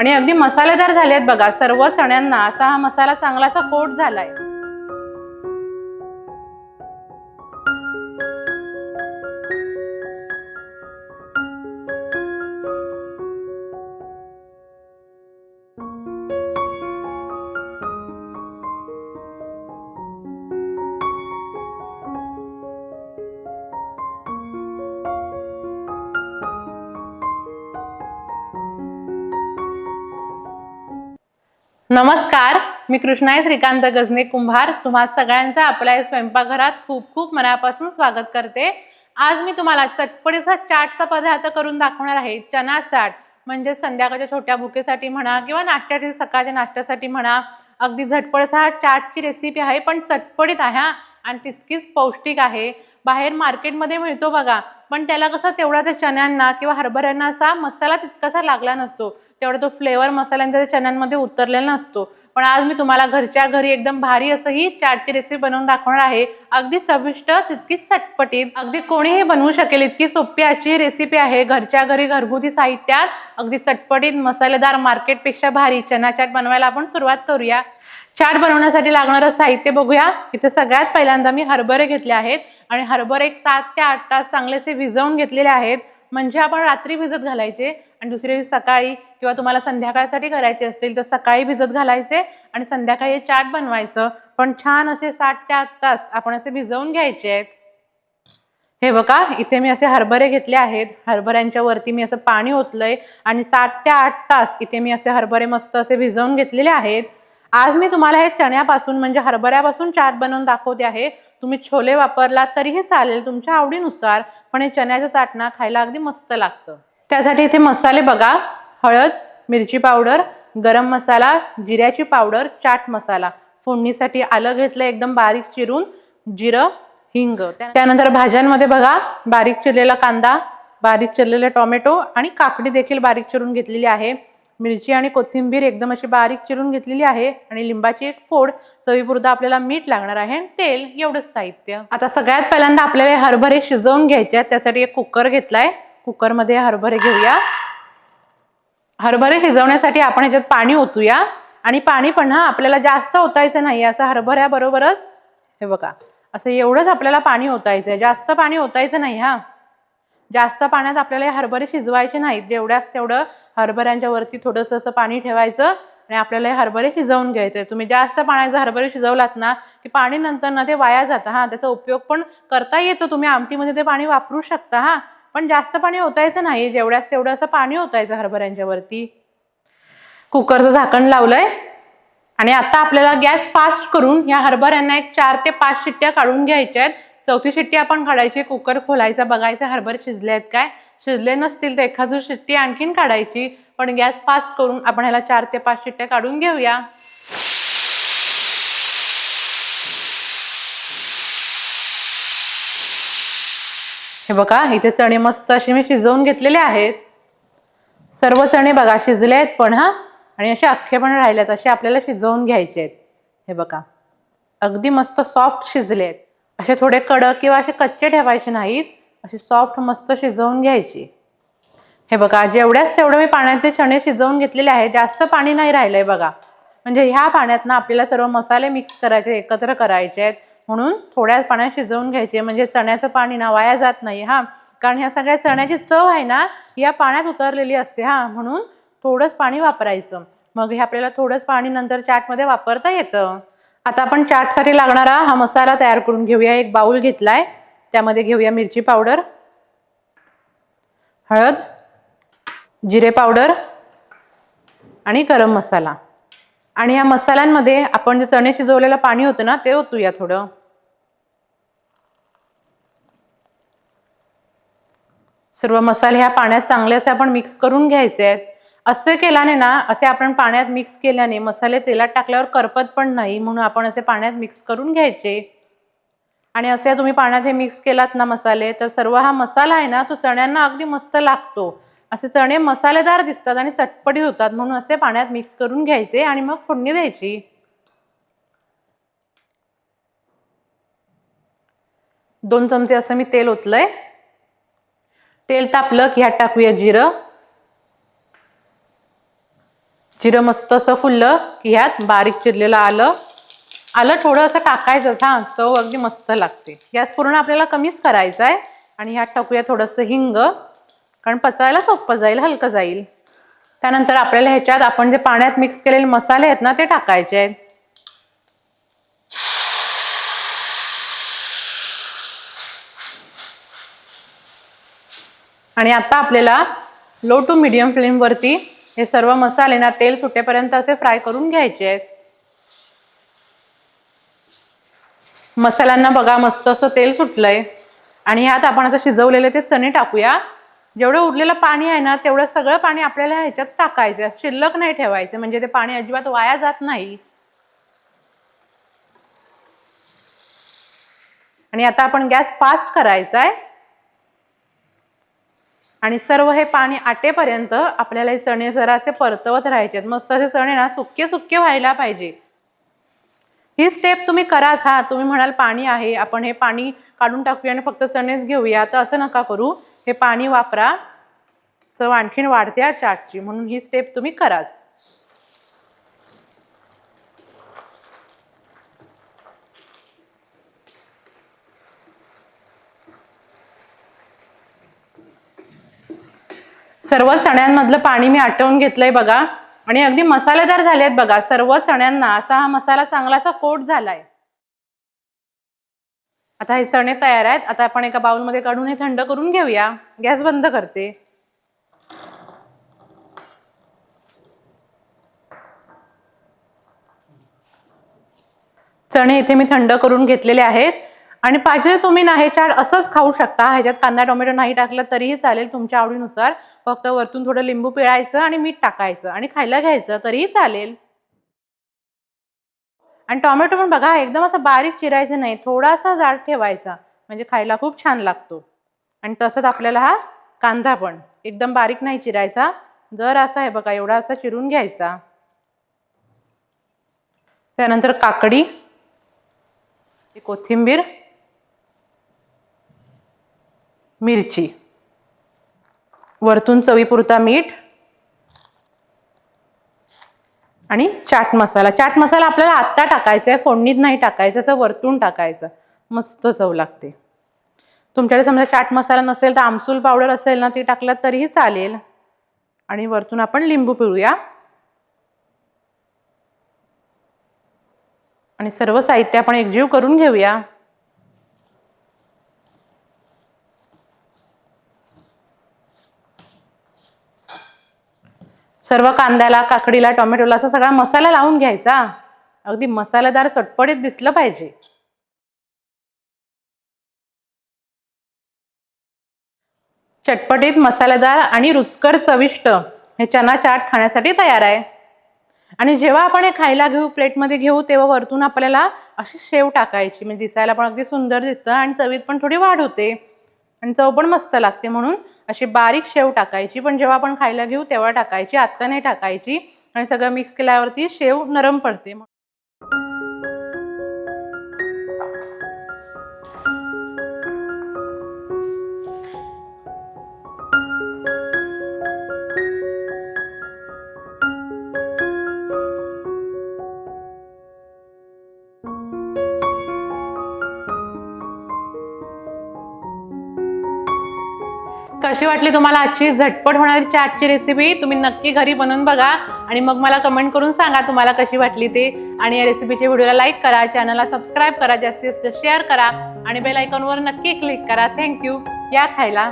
आणि अगदी मसालेदार झालेत बघा. सर्व चण्यांना असा हा मसाला चांगलासा कोट झालाय. नमस्कार मी कृष्णाई श्रीकांत गजने कुंभार. तुम्हा सगळ्यांचं आपल्या स्वयंपाकघरात खूप खूप मनापासून स्वागत करते. आज मी तुम्हाला चटपटीचा चाटचा पदार्थ करून दाखवणार आहे. चना चाट म्हणजे संध्याकाळच्या छोट्या भुकेसाठी म्हणा किंवा नाश्त्यासाठी सकाळच्या नाश्त्यासाठी म्हणा. अगदी झटपट हा चाटची रेसिपी आहे पण चटपटीत आहे हा. आणि तितकीच पौष्टिक आहे. बाहेर मार्केटमध्ये मिळतो बघा पण त्याला कसं तेवढा त्या चण्यांना किंवा हरभऱ्यांना असा मसाला तितकासा लागला नसतो. तेवढा तो फ्लेवर मसाल्यांचा त्या चण्यांमध्ये उतरलेला नसतो. पण आज मी तुम्हाला घरच्या घरी एकदम भारी असं ही चाटची रेसिपी बनवून दाखवणार आहे. अगदी चविष्ट तितकीच चटपटीत अगदी कोणीही बनवू शकेल इतकी सोपी अशी रेसिपी आहे. घरच्या घरी घरगुती साहित्यात अगदी चटपटीत मसालेदार मार्केटपेक्षा भारी चना चाट बनवायला आपण सुरुवात करूया. चाट बनवण्यासाठी लागणारं साहित्य बघूया. इथे सगळ्यात पहिल्यांदा मी हरभरे घेतले आहेत आणि हरभरे एक सात ते आठ तास चांगलेसे भिजवून घेतलेले आहेत. म्हणजे आपण रात्री भिजत घालायचे आणि दुसऱ्या दिवशी सकाळी किंवा तुम्हाला संध्याकाळसाठी करायचे असतील तर सकाळी भिजत घालायचे आणि संध्याकाळी हे चाट बनवायचं. पण छान असे सात ते आठ तास आपण असे भिजवून घ्यायचे आहेत. हे बघा इथे मी असे हरभरे घेतले आहेत. हरभऱ्यांच्या वरती मी असं पाणी ओतलंय आणि सात ते आठ तास इथे मी असे हरभरे मस्त असे भिजवून घेतलेले आहेत. आज मी तुम्हाला हे चण्यापासून म्हणजे हरभऱ्यापासून चाट बनवून दाखवते आहे. तुम्ही छोले वापरलात तरीही चालेल तुमच्या आवडीनुसार पण हे चण्याचं चाट ना खायला अगदी मस्त लागतं. त्यासाठी इथे मसाले बघा. हळद मिरची पावडर गरम मसाला जिऱ्याची पावडर चाट मसाला. फोडणीसाठी आलं घेतलं एकदम बारीक चिरून जिरं हिंग. त्यानंतर भाज्यांमध्ये बघा बारीक चिरलेला कांदा बारीक चिरलेले टोमॅटो आणि काकडी देखील बारीक चिरून घेतलेली आहे. मिरची आणि कोथिंबीर एकदम अशी बारीक चिरून घेतलेली आहे आणि लिंबाची एक फोड चवीपुरतं आपल्याला मीठ लागणार आहे आणि तेल एवढंच साहित्य. आता सगळ्यात पहिल्यांदा आपल्याला हरभरे शिजवून घ्यायचे आहेत. त्यासाठी एक कुकर घेतलाय. कुकरमध्ये हरभरे घेऊया. हरभरे शिजवण्यासाठी आपण ह्याच्यात पाणी ओतूया. आणि पाणी पण हा आपल्याला जास्त ओतायचं नाही. असं हरभऱ्याबरोबरच हे बघा असं एवढंच आपल्याला पाणी ओतायचं आहे जास्त पाणी ओतायचं नाही हा. जास्त पाण्यात आपल्याला हे हरभरे शिजवायचे नाहीत. जेवढ्याच तेवढं हरभऱ्यांच्या वरती थोडंसं असं पाणी ठेवायचं आणि आपल्याला हे हरभरे शिजवून घ्यायचे. तुम्ही जास्त पाण्याचं हरभरे शिजवलात ना की पाणी नंतर ना ते वाया जातं. हा त्याचा उपयोग पण करता येतो तुम्ही. आमटीमध्ये ते पाणी वापरू शकता. हा पण जास्त पाणी ओतायचं नाही. जेवढ्याच तेवढं असं पाणी ओतायचं हरभऱ्यांच्या वरती. कुकरचं झाकण लावलंय. आणि आता आपल्याला गॅस फास्ट करून या हरभऱ्यांना एक चार ते पाच शिट्ट्या काढून घ्यायच्या आहेत. चौथी शिट्टी आपण काढायची कुकर खोलायचा बघायचं हरभर शिजले आहेत काय? शिजले नसतील तर एखादी शिट्टी आणखीन काढायची. पण गॅस फास्ट करून आपण ह्याला चार ते पाच शिट्ट्या काढून घेऊया. हे बघा इथे चणे मस्त असे मी शिजवून घेतलेले आहेत. सर्व चणे बघा शिजले आहेत पण हा? आणि असे अख्खे पण राहिले आहेत असे आपल्याला शिजवून घ्यायचे आहेत. हे बघा अगदी मस्त सॉफ्ट शिजले आहेत. असे थोडे कडक किंवा असे कच्चे ठेवायचे नाहीत असे सॉफ्ट मस्त शिजवून घ्यायची. हे बघा जेवढ्याच तेवढं मी पाण्यात ते चणे शिजवून घेतलेले आहे जास्त पाणी नाही राहिलंय बघा. म्हणजे ह्या पाण्यात ना आपल्याला सर्व मसाले मिक्स करायचे एकत्र करायचे आहेत. म्हणून थोड्या पाण्यात शिजवून घ्यायचे म्हणजे चण्याचं पाणी ना वाया जात नाही हा. कारण ह्या सगळ्या चण्याची चव आहे ना या पाण्यात उतरलेली असते हा. म्हणून थोडंच पाणी वापरायचं. मग हे आपल्याला थोडंच पाणी नंतर चाटमध्ये वापरता येतं. आता आपण चाटसाठी लागणारा हा मसाला तयार करून घेऊया. एक बाऊल घेतलाय. त्यामध्ये घेऊया मिरची पावडर हळद जिरे पावडर आणि गरम मसाला. आणि या मसाल्यांमध्ये आपण जे चणे शिजवलेलं पाणी होतं ना ते ओतूया थोडं. सर्व मसाले ह्या पाण्यात चांगले असे आपण मिक्स करून घ्यायचे आहेत. असे केल्याने ना असे आपण पाण्यात मिक्स केल्याने मसाले तेलात टाकल्यावर करपत पण नाही म्हणून आपण असे पाण्यात मिक्स करून घ्यायचे. आणि असे तुम्ही पाण्यात हे मिक्स केलात ना मसाले तर सर्व हा मसाला आहे ना तो चण्यांना अगदी मस्त लागतो. असे चणे मसालेदार दिसतात आणि चटपटीत होतात म्हणून असे पाण्यात मिक्स करून घ्यायचे आणि मग फोडणी द्यायची. दोन चमचे असं मी तेल ओतलंय. तेल तापलं की ह्यात टाकूया जिरं. जिरं मस्त असं फुललं की ह्यात बारीक चिरलेलं आलं. आलं थोडं असं टाकायचं हा चव अगदी मस्त लागते. गॅस पूर्ण आपल्याला कमीच करायचा आहे. आणि ह्यात टाकूया थोडंसं हिंग. कारण पचायला सोपं जाईल हलकं जाईल. त्यानंतर आपल्याला ह्याच्यात आपण जे पाण्यात मिक्स केलेले मसाले आहेत ना ते टाकायचे आहेत. आणि आता आपल्याला लो टू मिडियम फ्लेमवरती हे सर्व मसाले ना तेल सुटेपर्यंत असे फ्राय करून घ्यायचे आहेत. मसाल्यांना बघा मस्त असं तेल सुटलंय. आणि ह्यात आपण आता शिजवलेले ते चणे टाकूया. जेवढं उरलेलं पाणी आहे ना तेवढं सगळं पाणी आपल्याला ह्याच्यात टाकायचं शिल्लक नाही ठेवायचं म्हणजे ते पाणी अजिबात वाया जात नाही. आणि आता आपण गॅस फास्ट करायचा आहे आणि सर्व हे पाणी आटेपर्यंत आपल्याला हे चणे जरा असे परतवत राहायचे मस्त असे चणे ना सुके सुके व्हायला पाहिजे. ही स्टेप तुम्ही कराच हा. तुम्ही म्हणाल पाणी आहे. आपण हे पाणी काढून टाकूया आणि फक्त चणेच घेऊया. तर असं नका करू. हे पाणी वापरा. चव आणखीन वाढते या चाटची. म्हणून ही स्टेप तुम्ही कराच. सर्व चण्यांमधलं पाणी मी आटवून घेतलंय बघा. आणि अगदी मसालेदार झालेत बघा. सर्व चण्यांना असा हा मसाला चांगला असा कोट झालाय. आता हे चणे तयार आहेत. आता आपण एका बाउलमध्ये काढून हे थंड करून घेऊया. गॅस बंद करते. चणे इथे मी थंड करून घेतलेले आहेत. आणि पाहिजे तुम्ही नाही चाट असंच खाऊ शकता. ह्याच्यात कांदा टोमॅटो नाही टाकलं तरीही चालेल तुमच्या आवडीनुसार. फक्त वरतून थोडं लिंबू पिळायचं आणि मीठ टाकायचं आणि खायला घ्यायचं तरीही चालेल. आणि टोमॅटो पण बघा एकदम असं बारीक चिरायचं नाही थोडासा जाड ठेवायचा. म्हणजे खायला खूप छान लागतो. आणि तसंच आपल्याला हा कांदा पण एकदम बारीक नाही चिरायचा. जर असा आहे बघा एवढा असा चिरून घ्यायचा. त्यानंतर काकडी कोथिंबीर मिरची. वरतून चवीपुरता मीठ. आणि चाट मसाला. चाट मसाला आपल्याला आत्ता टाकायचा आहे फोडणीत नाही टाकायचं असं वरतून टाकायचं. मस्त चव लागते. तुमच्याकडे समजा चाट मसाला नसेल तर आमसूल पावडर असेल ना ती टाकलं तरीही चालेल. आणि वरतून आपण लिंबू पिळूया. आणि सर्व साहित्य आपण एकजीव करून घेऊया. सर्व कांद्याला काकडीला टोमॅटोला असा सगळा मसाला लावून घ्यायचा. अगदी मसालेदार सटपटीत दिसलं पाहिजे. चटपटीत मसालेदार आणि रुचकर चविष्ट हे चना चाट खाण्यासाठी तयार आहे. आणि जेव्हा आपण हे खायला घेऊ प्लेटमध्ये घेऊ तेव्हा वरतून आपल्याला अशी शेव टाकायची. म्हणजे दिसायला पण अगदी सुंदर दिसतं आणि चवीत पण थोडी वाढ होते. आणि चव पण मस्त लागते म्हणून. अशी बारीक शेव टाकायची पण जेव्हा आपण खायला घेऊ तेव्हा टाकायची आत्ता नाही टाकायची. आणि सगळं मिक्स केल्यावरती शेव नरम पडते. कशी वाटली तुम्हाला आजची झटपट होणारी चाटची रेसिपी तुम्ही नक्की घरी बनवून बघा आणि मग मला कमेंट करून सांगा तुम्हाला कशी वाटली ते. आणि या रेसिपीच्या व्हिडिओला लाईक करा चॅनलला सबस्क्राईब करा जास्तीत जास्त शेअर करा आणि बेल आयकॉनवर नक्की क्लिक करा. थँक्यू या खायला.